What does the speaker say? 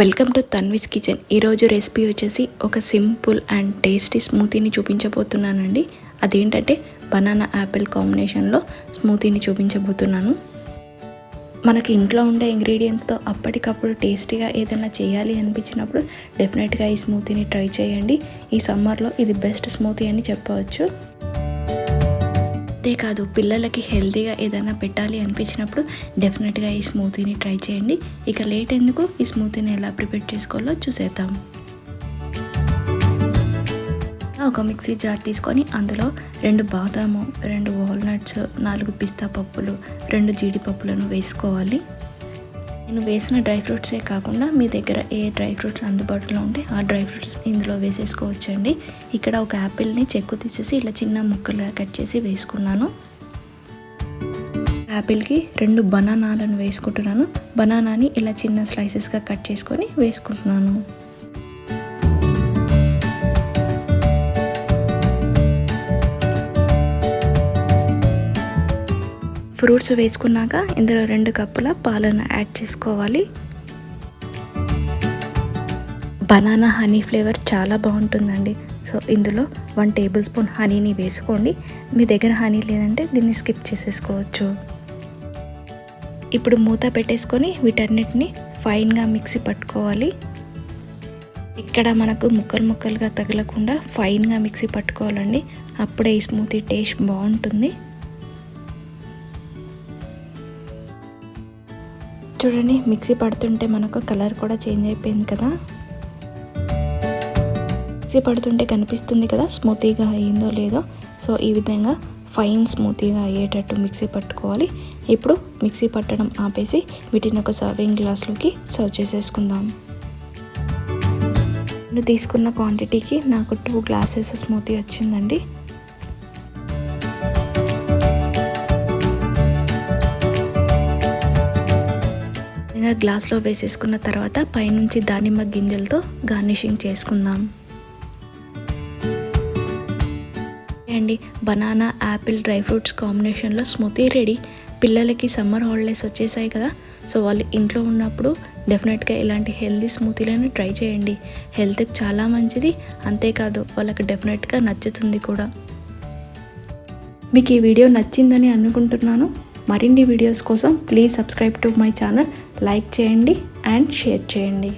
Welcome to Tanvi's kitchen. ఈరోజు recipe వచ్చేసి ఒక సింపుల్ అండ్ టేస్టీ స్మూతీని చూపించబోతున్నానండి. అదేంటంటే బనానా యాపిల్ కాంబినేషన్లో స్మూతీని చూపించబోతున్నాను. మనకి ఇంట్లో ఉండే ఇంగ్రీడియంట్స్తో అప్పటికప్పుడు టేస్టీగా ఏదైనా చేయాలి అనిపించినప్పుడు డెఫినెట్గా ఈ స్మూతీని ట్రై చేయండి. ఈ సమ్మర్లో ఇది బెస్ట్ స్మూతీ అని చెప్పవచ్చు. అంతేకాదు పిల్లలకి హెల్తీగా ఏదైనా పెట్టాలి అనిపించినప్పుడు డెఫినెట్గా ఈ స్మూతీని ట్రై చేయండి. ఇక లేట్ ఎందుకు? ఈ స్మూతీని ఎలా ప్రిపేర్ చేసుకోవాలో చూసేద్దాం. ఒక మిక్సీ జార్ తీసుకొని అందులో రెండు బాదాము రెండు వాల్నట్స్ నాలుగు పిస్తా పప్పులు రెండు జీడిపప్పులను వేసుకోవాలి. నేను వేసిన డ్రై ఫ్రూట్సే కాకుండా మీ దగ్గర ఏ డ్రై ఫ్రూట్స్ అందుబాటులో ఉంటే ఆ డ్రై ఫ్రూట్స్ ఇందులో వేసేసుకోవచ్చండి. ఇక్కడ ఒక యాపిల్ని చెక్కు తీసేసి ఇలా చిన్న ముక్కలుగా కట్ చేసి వేసుకున్నాను. యాపిల్కి రెండు బనానాలను వేసుకుంటున్నాను. బనానాని ఇలా చిన్న స్లైసెస్గా కట్ చేసుకొని వేసుకుంటున్నాను. ఫ్రూట్స్ వేసుకున్నాక ఇందులో రెండు కప్పుల పాలను యాడ్ చేసుకోవాలి. బనానా హనీ ఫ్లేవర్ చాలా బాగుంటుందండి. సో ఇందులో వన్ టేబుల్ స్పూన్ హనీని వేసుకోండి. మీ దగ్గర హనీ లేదంటే దీన్ని స్కిప్ చేసేసుకోవచ్చు. ఇప్పుడు మూత పెట్టేసుకొని వీటన్నిటిని ఫైన్గా మిక్సీ పట్టుకోవాలి. ఇక్కడ మనకు ముక్కలు ముక్కలుగా తగలకుండా ఫైన్గా మిక్సీ పట్టుకోవాలండి. అప్పుడే ఈ స్మూతీ టేస్ట్ బాగుంటుంది. చూడండి మిక్సీ పడుతుంటే మనకు కలర్ కూడా చేంజ్ అయిపోయింది కదా. మిక్సీ పడుతుంటే కనిపిస్తుంది కదా స్మూతీగా అయ్యిందో లేదో. సో ఈ విధంగా ఫైన్ స్మూతీగా అయ్యేటట్టు మిక్సీ పట్టుకోవాలి. ఇప్పుడు మిక్సీ పట్టడం ఆపేసి వీటిని ఒక సర్వింగ్ గ్లాస్లోకి సర్వ్ చేసేసుకుందాం. నేను తీసుకున్న క్వాంటిటీకి నాకు టూ గ్లాసెస్ స్మూతీ వచ్చిందండి. ఇలా గ్లాస్లో వేసేసుకున్న తర్వాత పైనుంచి దానిమ్మ గింజలతో గార్నిషింగ్ చేసుకుందాం. అండి బనానా యాపిల్ డ్రై ఫ్రూట్స్ కాంబినేషన్లో స్మూతీ రెడీ. పిల్లలకి సమ్మర్ హాలిడేస్ వచ్చేసాయి కదా సో వాళ్ళు ఇంట్లో ఉన్నప్పుడు డెఫినెట్గా ఇలాంటి హెల్తీ స్మూతీలను ట్రై చేయండి. హెల్త్కి చాలా మంచిది అంతేకాదు వాళ్ళకి డెఫినెట్గా నచ్చుతుంది కూడా. మీకు ఈ వీడియో నచ్చిందని అనుకుంటున్నాను. మరిన్ని వీడియోస్ కోసం please subscribe to my channel like చేయండి అండ్ షేర్ చేయండి.